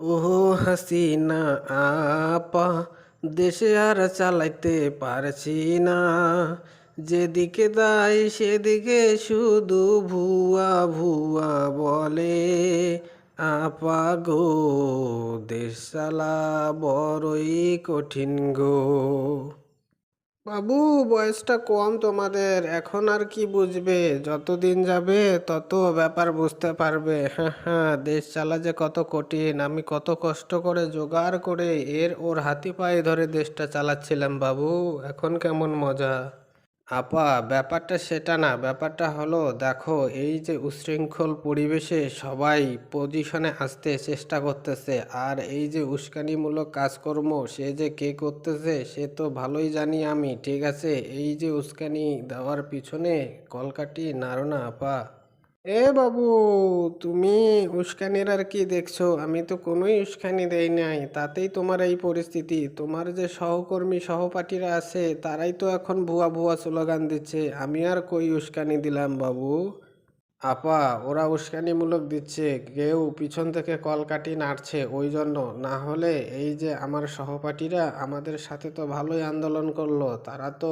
ওহো হাসিনা আপা দেশে আর চালাইতে পারছি না যেদিকে দায় সেদিকে শুধু ভুয়া ভুয়া বলে আপা গো দেশালা বড়ই কঠিন গো বাবু, বয়সটা কম তোমাদের। এখন আর কি বুঝবে? যতদিন যাবে, তত ব্যাপার বুঝতে পারবে। হ্যাঁ হ্যাঁ দেশ চালা যে কত কঠিন। আমি কত কষ্ট করে জোগাড় করে এর ওর হাতি পায়ে ধরে দেশটা চালাচ্ছিলাম বাবু। এখন কেমন মজা? আপা, ব্যাপারটা সেটা না। ব্যাপারটা হলো, দেখো, এই যে উশৃঙ্খল পরিবেশে সবাই পজিশনে আসতে চেষ্টা করতেছে, আর এই যে উস্কানিমূলক কাজকর্ম সে যে কে করতেছে, সে তো ভালোই জানি আমি, ঠিক আছে? এই যে উস্কানি দেওয়ার পিছনে কলকাটি নাড়ো না, আপা। এ বাবু, তুমি উস্কানির আর কি দেখছ? আমি তো কোনোই উস্কানি দেই নাই। তাতেই তোমার এই পরিস্থিতি। তোমার যে সহকর্মী, সহপাঠীরা আছে, তারাই তো এখন ভুয়া ভুয়া স্লোগান দিচ্ছে। আমি আর কই উস্কানি দিলাম বাবু? আপা, ওরা উস্কানিমূলক দিচ্ছে। কেউ পিছন থেকে কল কলকাটি নাড়ছে ওই জন্য। না হলে এই যে আমার সহপাঠীরা আমাদের সাথে তো ভালোই আন্দোলন করল, তারা তো